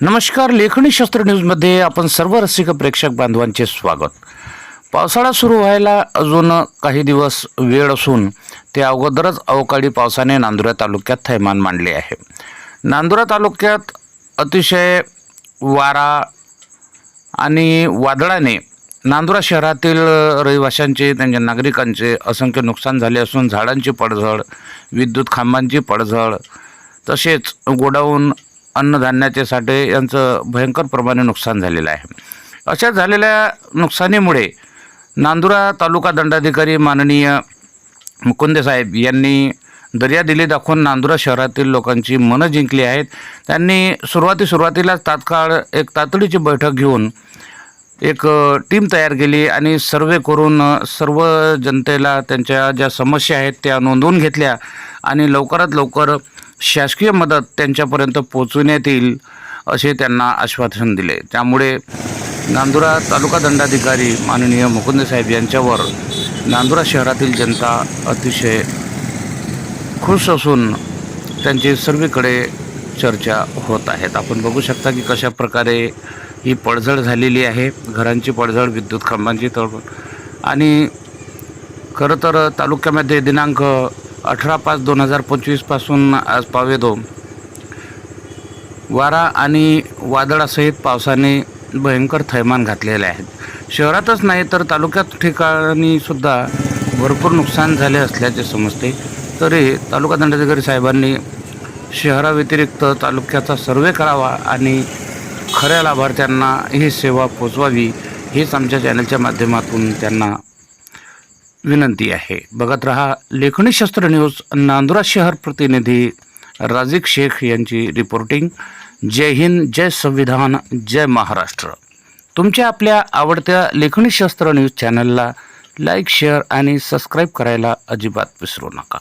नमस्कार लेखणी शस्त्र न्यूजमध्ये आपण सर्व रसिक प्रेक्षक बांधवांचे स्वागत. पावसाळा सुरू व्हायला अजून काही दिवस वेळ असून ते अगोदरच अवकाळी पावसाने नांदुरा तालुक्यात थैमान मांडले आहे. नांदुरा तालुक्यात अतिशय वारा आणि वादळाने नांदुरा शहरातील रहिवाशांचे त्यांच्या नागरिकांचे असंख्य नुकसान झाले असून झाडांची पडझड विद्युत खांबांची पडझड तसेच गोडाऊन अन्नधान्याचे साठे यांचं भयंकर प्रमाणे नुकसान झालेलं आहे. अशा झालेल्या नुकसानीमुळे नांदुरा तालुका दंडाधिकारी माननीय मुकुंदेसाहेब यांनी दर्या दिली दाखवून नांदुरा शहरातील लोकांची मनं जिंकली आहेत. त्यांनी सुरुवाती सुरुवातीलाच तात्काळ एक तातडीची बैठक घेऊन एक टीम तयार केली आणि सर्वे करून सर्व जनतेला त्यांच्या ज्या समस्या आहेत त्या नोंदवून घेतल्या आणि लवकरात लवकर शासकीय मदत त्यांच्यापर्यंत पोचवण्यात येईल असे त्यांना आश्वासन दिले. त्यामुळे नांदुरा तालुका दंडाधिकारी माननीय मुकुंद साहेब यांच्यावर नांदुरा शहरातील जनता अतिशय खुश असून त्यांची सर्वीकडे चर्चा होत आहेत. आपण बघू शकता की कशा प्रकारे ही पडझड झालेली आहे. घरांची पडझड विद्युत खांबांची तळ आणि खरं तर तालुक्यामध्ये दिनांक अठरा पाच दोन हजार पंचवीसपासून आज पावेदो वारा आणि वादळासहित पावसाने भयंकर थैमान घातलेले आहेत. शहरातच नाही तर तालुक्यात ठिकाणी सुद्धा भरपूर नुकसान झाले असल्याचे समजते. तरी तालुका दंडाधिकारी साहेबांनी शहराव्यतिरिक्त तालुक्याचा सर्वे करावा आणि खऱ्या लाभार्थ्यांना ही सेवा पोचवावी हीच आमच्या चॅनलच्या माध्यमातून त्यांना विनंती आहे. बघत रहा लेखणी शस्त्र न्यूज नांदुरा शहर प्रतिनिधी राजिक शेख यांची रिपोर्टिंग जय हिंद जय संविधान जय महाराष्ट्र. तुमच्या आपल्या आवडत्या लेखणी शस्त्र न्यूज चॅनलला लाईक शेअर आणि सबस्क्राईब करायला अजिबात विसरू नका.